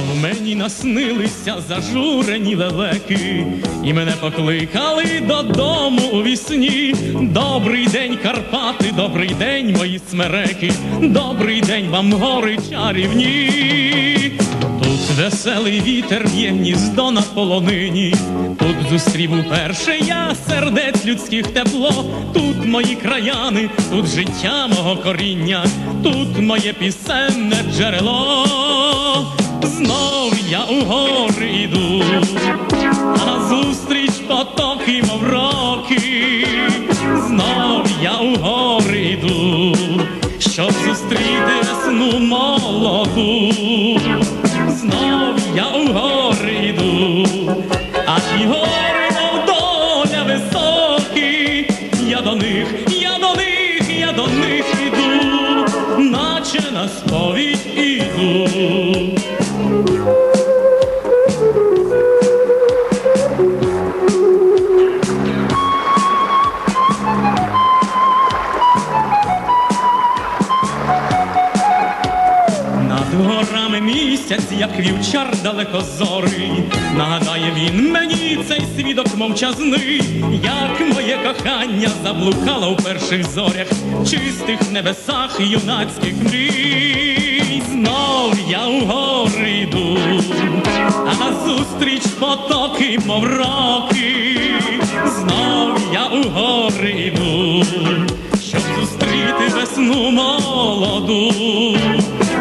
Знов мені наснилися зажурені лелеки, і мене покликали додому у вісні. Добрий день, Карпати, добрий день, мої смереки, добрий день вам гори чарівні. Тут веселий вітер в'є гніздо на полонині. Тут зустрів уперше я сердець людських тепло. Тут мої краяни, тут життя мого коріння, тут моє пісенне джерело. Знов я у гори йду, а назустріч потоки, мов роки. Знов я у гори йду, щоб зустріти весну молоду. Знов я у гори йду, а ті гори, мов доля високі. Я до них, я до них, я до них іду, наче на сповідь Над горами місяць, як вівчар далекозорий, нагадає він мені цей свідок мовчазний, як моє кохання заблукало в перших зорях, чистих небесах юнацьких мрій. Знов я у гори йду, а назустріч потоки, мов роки. Знов я у гори йду, щоб зустріти весну молоду.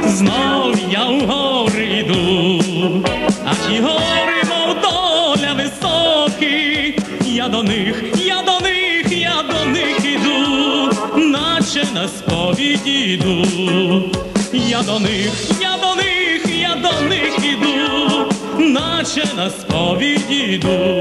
Знов я у гори йду, а ті гори, мов доля високі. Я до них, я до них, я до них іду, наче на сповідь іду. Я до них, я до них, я до них іду, наче на сповідь іду.